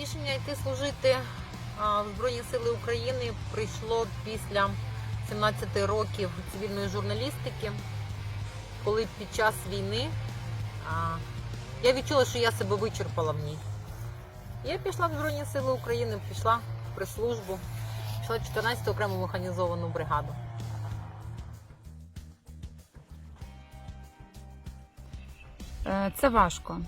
Рішення йти служити в Збройні Сили України прийшло після 17 років цивільної журналістики, коли під час війни я відчула, що я себе вичерпала в ній. Я пішла в Збройні Сили України, пішла в прес-службу, пішла в 14 окрему механізовану бригаду. Е, Це важко.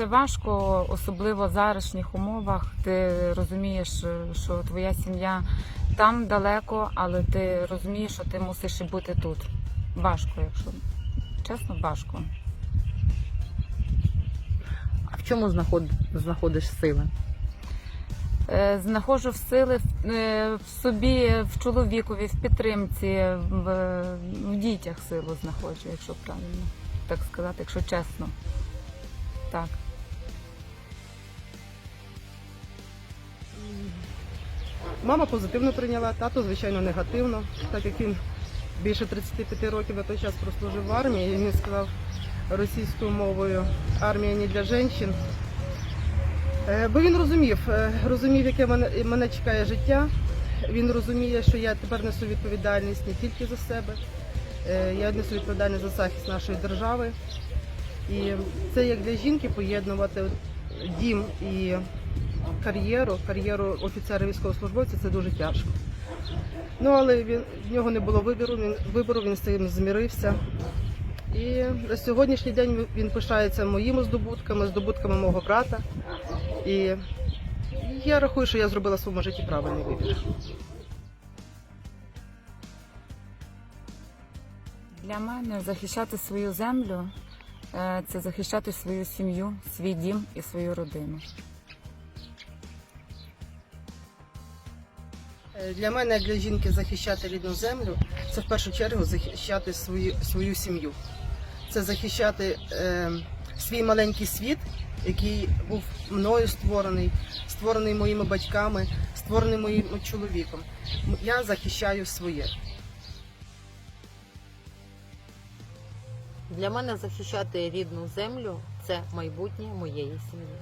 Це важко, особливо в зарашніх умовах. Ти розумієш, е, що твоя сім'я там далеко, але ти розумієш, що ти мусиш і бути тут. Важко, якщо чесно, важко. А в чому знаход- знаходиш сили? Е, Знаходжу в сили в- е, в собі, в чоловікові, в підтримці, в, в дітях силу знаходжу, якщо правильно так сказати, якщо чесно. Так. Мама позитивно прийняла, тато, звичайно, негативно, так як він більше 35 років на той час прослужив в армії, і він сказав російською мовою армія не для жінок. Е, Бо він розумів, е, розумів, яке мене, мене чекає життя. Він розуміє, що я тепер несу відповідальність не тільки за себе, е, я несу відповідальність за захист нашої держави. І це як для жінки поєднувати дім і кар'єру, кар'єру офіцера військовослужбовця це дуже тяжко. Ну але він в нього не було вибору, він вибору, він з цим змірився. І на сьогоднішній день він- пишається моїми здобутками, здобутками мого брата. І я рахую, що я зробила в своєму житті правильний вибір. Для мене захищати свою землю е, це захищати свою сім'ю, свій дім і свою родину. Для мене, як для жінки, захищати рідну землю це в першу чергу захищати свою, свою сім'ю. Це захищати е, свій маленький світ, який був мною створений, створений моїми батьками, створений моїм чоловіком. Я захищаю своє. Для мене захищати рідну землю це майбутнє моєї сім'ї.